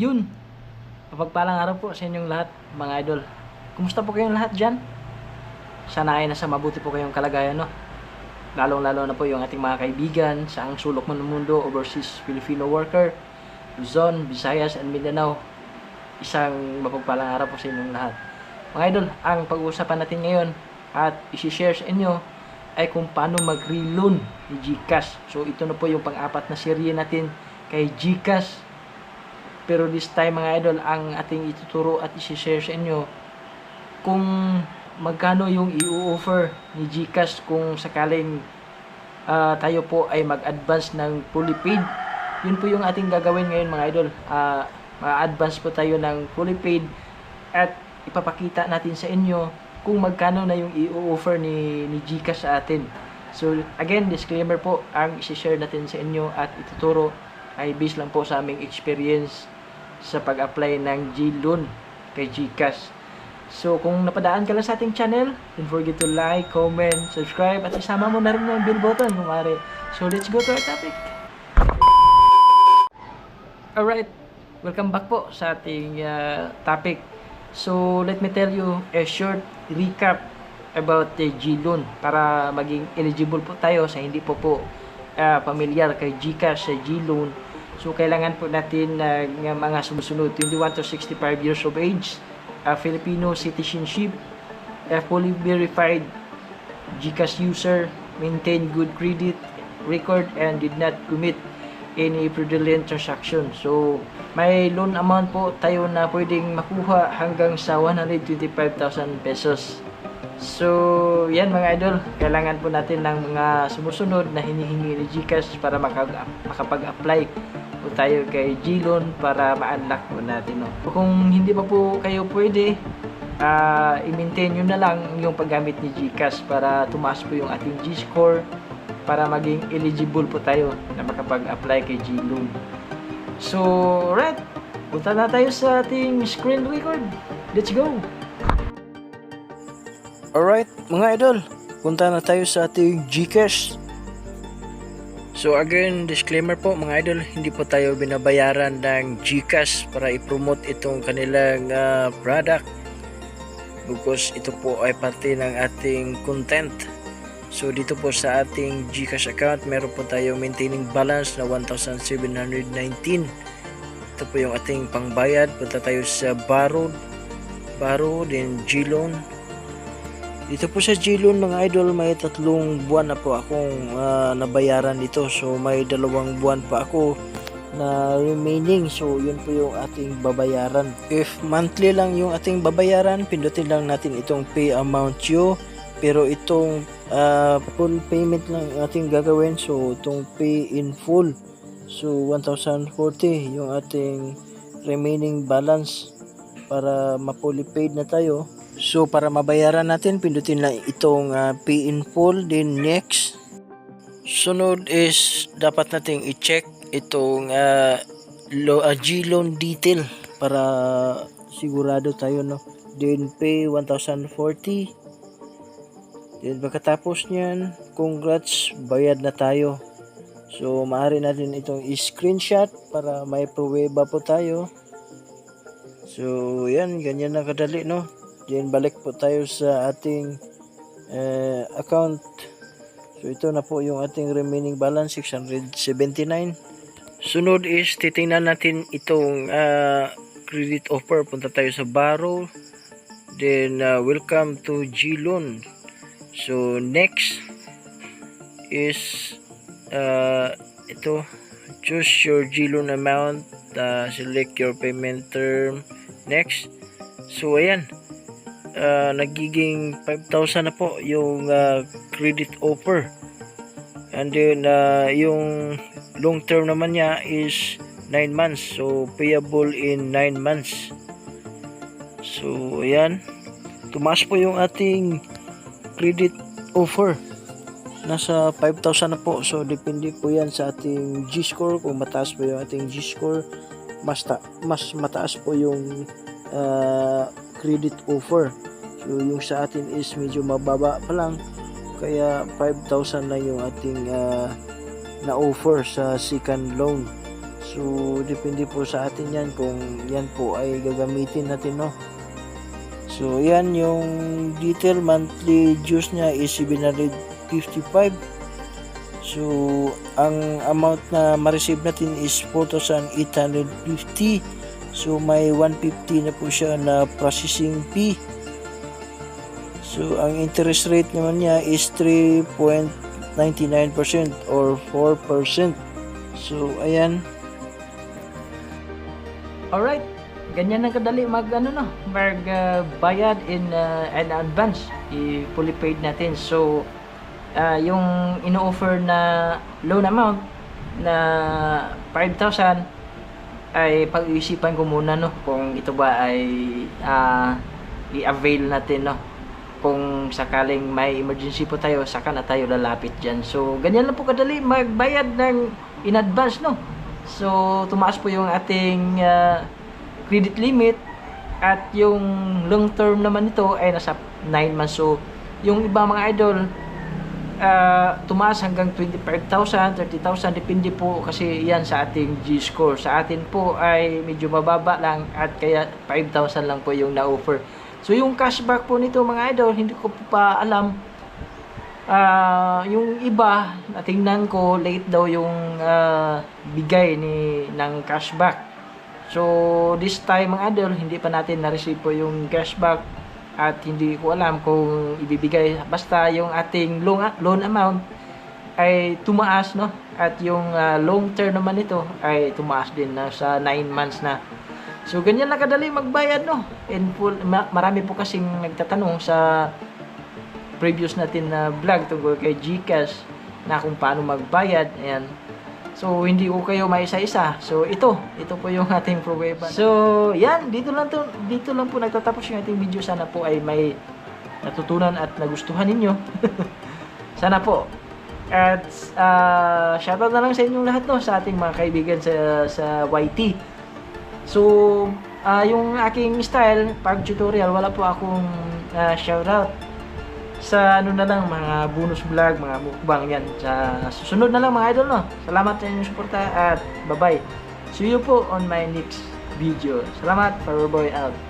Yun. Mapagpalang araw po sa inyong lahat, mga idol. Kumusta po kayong lahat dyan? Sana ay nasa mabuti po kayong kalagayan, no? Lalong-lalo na po yung ating mga kaibigan sa ang sulok man ng mundo, overseas Filipino worker, Luzon, Visayas, and Mindanao. Isang mapagpalang araw po sa inyong lahat. Mga idol, ang pag-uusapan natin ngayon at isi-share sa inyo ay kung paano mag-reloan ni Gcash. So ito na po yung pang-apat na serye natin kay Gcash. Pero this time mga idol, ang ating ituturo at isi-share sa inyo kung magkano yung i-offer ni Gcash kung sakaling ah, tayo po ay mag-advance ng fully paid. Yun po yung ating gagawin ngayon mga idol. Ah, ma-advance po tayo ng fully paid at ipapakita natin sa inyo kung magkano na yung i-offer ni, ni Gcash sa atin. So again, disclaimer po, ang isi-share natin sa inyo at ituturo ay based lang po sa aming experience sa pag-apply ng G-Loan kay Gcash. So kung napadaan ka lang sa ating channel, don't forget to like, comment, subscribe at isama mo na rin yung bell button kung maaari. So let's go to our topic. Alright, welcome back po sa ating uh, topic. So, let me tell you a short recap about the G-Loan para maging eligible po tayo sa hindi po po uh, pamilyar kay GCash sa G-Loan. So, kailangan po natin uh, ng mga sumusunod. 21 to 65 years of age, uh, Filipino citizenship, a fully verified GCash user, maintain good credit record and did not commit any fraudulent transaction. So, may loan amount po tayo na pwedeng makuha hanggang sa 125,000 pesos. So, yan mga idol, kailangan po natin ng mga sumusunod na hinihingi ni Gcash para maka- makapag-apply po tayo kay G-Loan para ma-unlock po natin. No? Kung hindi pa po kayo pwede, ah i-maintain nyo na lang yung paggamit ni Gcash para tumaas po yung ating G-score para maging eligible po tayo na makapag-apply kay G-Loan. So, right, punta na tayo sa ating screen record. Let's go! Alright, mga idol, punta na tayo sa ating Gcash. So again, disclaimer po mga idol, hindi po tayo binabayaran ng Gcash para i-promote itong kanilang ah, product because ito po ay parte ng ating content. So dito po sa ating Gcash account, meron po tayong maintaining balance na 1,719. Ito po yung ating pangbayad. Punta tayo sa Borrowed, Borrowed and G-Loan. Dito po sa G-Loan mga idol, may tatlong buwan na po akong ah, nabayaran dito. So may dalawang buwan pa ako na remaining. So yun po yung ating babayaran. If monthly lang yung ating babayaran, pindutin lang natin itong pay amount you. Pero itong ah, full payment lang ating gagawin. So itong pay in full. So 1,040 yung ating remaining balance para ma-fully paid na tayo. So para mabayaran natin, pindutin lang itong ah, pay in full, then next. Sunod is dapat nating i-check itong uh, lo, ah, G-loan detail para sigurado tayo no. Then pay 1,040. Then pagkatapos niyan, congrats, bayad na tayo. So maaari natin itong i-screenshot para may pruweba po tayo. So yan, ganyan na kadali no. Then balik po tayo sa ating eh, account. So ito na po yung ating remaining balance 679. Sunod is titingnan natin itong ah, credit offer. Punta tayo sa Borrow. Then ah, welcome to G-Loan. So next is ah, ito choose your G-Loan amount. ah, select your payment term. Next. So ayan uh, nagiging 5,000 na po yung uh, credit offer. And then uh, yung long term naman niya is 9 months. So payable in 9 months. So ayan. Tumaas po yung ating credit offer. Nasa 5,000 na po. So depende po yan sa ating G-score. Kung mataas po yung ating G-score, mas, ta- mas mataas po yung uh, credit offer. So yung sa atin is medyo mababa pa lang kaya 5,000 na yung ating ah, na-offer sa second loan. So, depende po sa atin yan kung yan po ay gagamitin natin, no? So, yan yung detail monthly dues niya is 755. So, ang amount na ma-receive natin is 4,850. So, may 150 na po siya na processing fee. So, ang interest rate naman niya is 3.99% or 4%. So, ayan. Alright, ganyan na kadali mag ano no, mag uh, bayad in uh, in advance, i fully paid natin. So uh, yung ino-offer na loan amount na 5,000 ay pag-iisipan ko muna no kung ito ba ay uh, i-avail natin no. Kung sakaling may emergency po tayo saka na tayo lalapit dyan. So ganyan lang po kadali magbayad ng in advance no. So, tumaas po yung ating uh, credit limit at yung long term naman nito ay nasa 9 months. So, yung iba mga idol, uh, tumaas hanggang 25,000, 30,000, depende po kasi yan sa ating G-score. Sa atin po ay medyo mababa lang at kaya 5,000 lang po yung na-offer. So, yung cashback po nito mga idol, hindi ko pa alam Ah, yung iba, natingnan ko late daw yung ah, bigay ni ng cashback. So this time mga idol, hindi pa natin na-receive po yung cashback at hindi ko alam kung ibibigay basta yung ating loan, loan amount ay tumaas no at yung ah, long term naman nito ay tumaas din na sa 9 months na so ganyan lang kadali magbayad no in full ma- marami po kasing nagtatanong sa previous natin na vlog tungkol kay GCash na kung paano magbayad. Ayan. So, hindi ko kayo maisa-isa. So, ito. Ito po yung ating pruweba. So, yan. Dito lang, to, dito lang po nagtatapos yung ating video. Sana po ay may natutunan at nagustuhan ninyo. Sana po. At uh, shoutout na lang sa inyong lahat no, sa ating mga kaibigan sa, sa YT. So, ah, yung aking style, pag tutorial, wala po akong uh, shoutout sa ano na lang mga bonus vlog, mga mukbang yan sa susunod na lang mga idol no. Salamat sa inyong suporta at bye-bye. See you po on my next video. Salamat, Powerboy out.